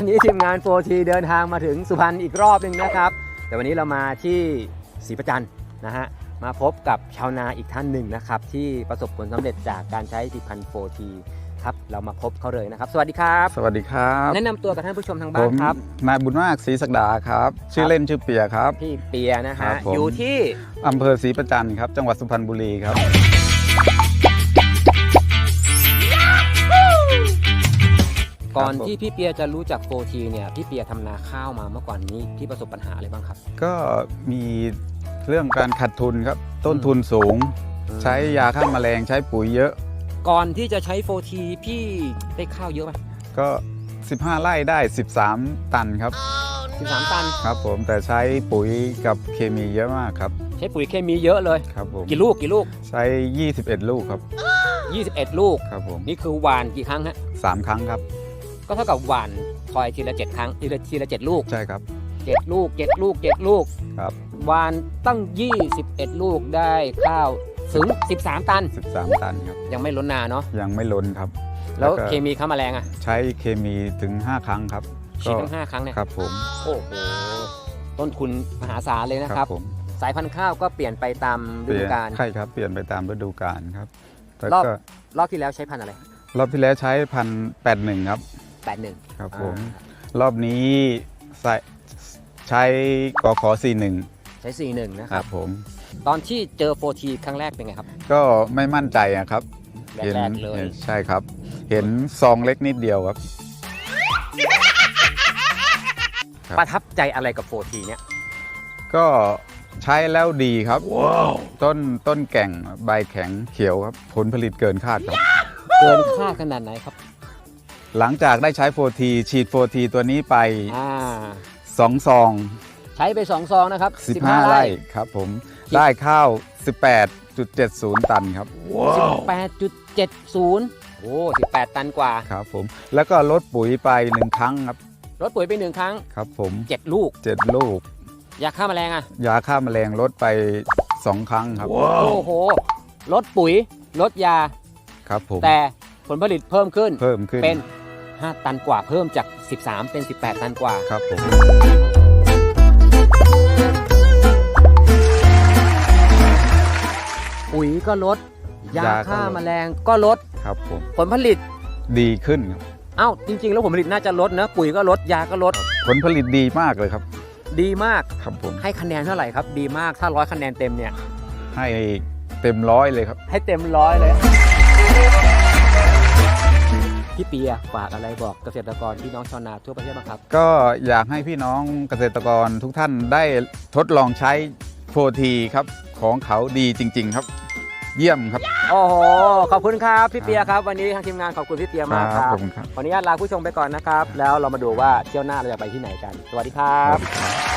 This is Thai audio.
วันนี้ทีมงาน 4T เดินทางมาถึงสุพรรณอีกรอบหนึ่งนะครับ แต่วันนี้เรามาที่ศรีประจันทร์นะฮะมาพบกับชาวนาอีกท่านหนึ่งนะครับ ที่ประสบผลสำเร็จจากการใช้ผลิตภัณฑ์ 4T ครับเรามาพบเขาเลยนะครับ สวัสดีครับ สวัสดีครับแนะนำตัวกับท่านผู้ชมทางผบ้านมครับ นายบุญมากศรีศักดาครับ ชื่อเล่นชื่อเปียครับ พี่เปียนะครัฮะบผม อยู่ที่อำเภอศรีประจันทร์ครับ จังหวัดสุพรรณบุรีครับ ก่อนครับผมที่พี่เปียจะรู้จัก 4T เนี่ยพี่เปียทำนาข้าวมาเมื่อก่อนนี้พี่ประสบปัญหาอะไรบ้างครับ ก็มีเรื่องการขาดทุนครับ ต้นทุนสูง ใช้ยาฆ่าแมลงใช้ปุ๋ยเยอะ ก่อนที่จะใช้ 4T พี่ได้ข้าวเยอะไหมก็ 15ไร่ได้ 13 ตันครับ 13 ตันครับผมแต่ใช้ปุ๋ยกับเคมีเยอะมากครับ ใช้ปุ๋ยเคมีเยอะเลยครับผมกี่ลูกกี่ลูกใช้ 21 ลูกครับ21 ลูกครับผมนี่คือหวานกี่ครั้งฮะสามครั้งครับ ก็เท่ากับหวานคอยทีละ7ครั้งทีละทีละ7ลูกใช่ครับ7ลูก7ลูก7ลูกครับ หวานตั้ง 21 ลูกได้ข้าวถึง 13 ตัน 13 ตันครับ ยังไม่ล้นนาเนาะยังไม่ล้นครับ แล้วก็เคมีค้าแมลงอะใช้เคมีถึง 5 ครั้งครับฉีดทั้ง5ครั้งเนี่ยครับผมโอ้โหต้นทุนมหาศาลเลยนะครับ ผม สายพันธุ์ข้าวก็เปลี่ยนไปตามฤดูกาลใช่ครับเปลี่ยนไปตามฤดูกาลครับแต่รอบก็รอบที่แล้วใช้พันธุ์อะไร รอบที่แล้วใช้พันแปดหนึ่งครับ 81ครับผมอ่ารอบนี้ใส่ใช้กขอสี่หนึ่งใช้ 41 นะคครัรับบผม ตอนที่เจอ 4T ครั้งแรกเป็นไงครับ ก็ไม่มั่นใจอะครับแรกๆเลยห็นใช่ครับ เห็นซองเล็กนิดเดียวครับ ครับ ประทับใจอะไรกับ 4T เนี่ยก็ใช้แล้วดีครับต้นต้นแก่งใบแข็งเขียวครับ ผลผลิตเกินคาดครับ เกินคาดขนาดไหนครับ หลังจากได้ใช้โฟทีฉีดโฟทีตัวนี้ไปอ่า2ซองใช้ไป2ซองนะครับ15 ไร่ครับผมได้ข้าว 18.70 ตันครับ18.70 โอ้18 ตันกว่า ครับผมแล้วก็ลดปุ๋ยไปหนึ่งครั้งครับลดปุ๋ยไปหนึ่งครั้ง ครับผม7ลูก 7 ลูก ยาฆ่าแมลงอะ ยาฆ่าแมลงลดไป 2 ครั้งครับ โอ้โห ลดปุ๋ย ลดยา ครับผม แต่ผลผลิตเพิ่มขึ้น เพิ่มขึ้นเป็น 5 ตันกว่าเพิ่มจาก 13 เป็น 18 ตันกว่า ครับผมปุ๋ยก็ลด ยายาก็ลดฆ่าแมลงก็ลดครับผมผลผลิต ดีขึ้นครับเอ้า จริง ๆ แล้วผลผลิตน่าจะลดนะปุ๋ยก็ลดยาก็ลดผลผลิตดีมากเลยครับ ดีมากครับผมให้คะแนนเท่าไหร่ครับ ดีมากถ้าร้อยคะแนนเต็มเนี่ย ให้เต็มร้อยเลยครับ ให้เต็มร้อยเลย พี่เปียฝากอะไรบอกเกษตรกรพี่น้องชาวนาทั่วประเทศบ้างครับ ก็อยากให้พี่น้องเกษตรกรทุกท่านได้ทดลองใช้โฟทีครับของเขาดีจริง ๆ ครับ เยี่ยมครับ โอ้โหขอบคุณครับพี่เปียครับ วันนี้ทางทีมงานขอบคุณพี่เปียมากคครัรับบผมครับ ขออนุญาตลาผู้ชมไปก่อนนะครับ แล้วเรามาดูว่าเที่ยวหน้าเราจะไปที่ไหนกัน สวัสดีครับครับ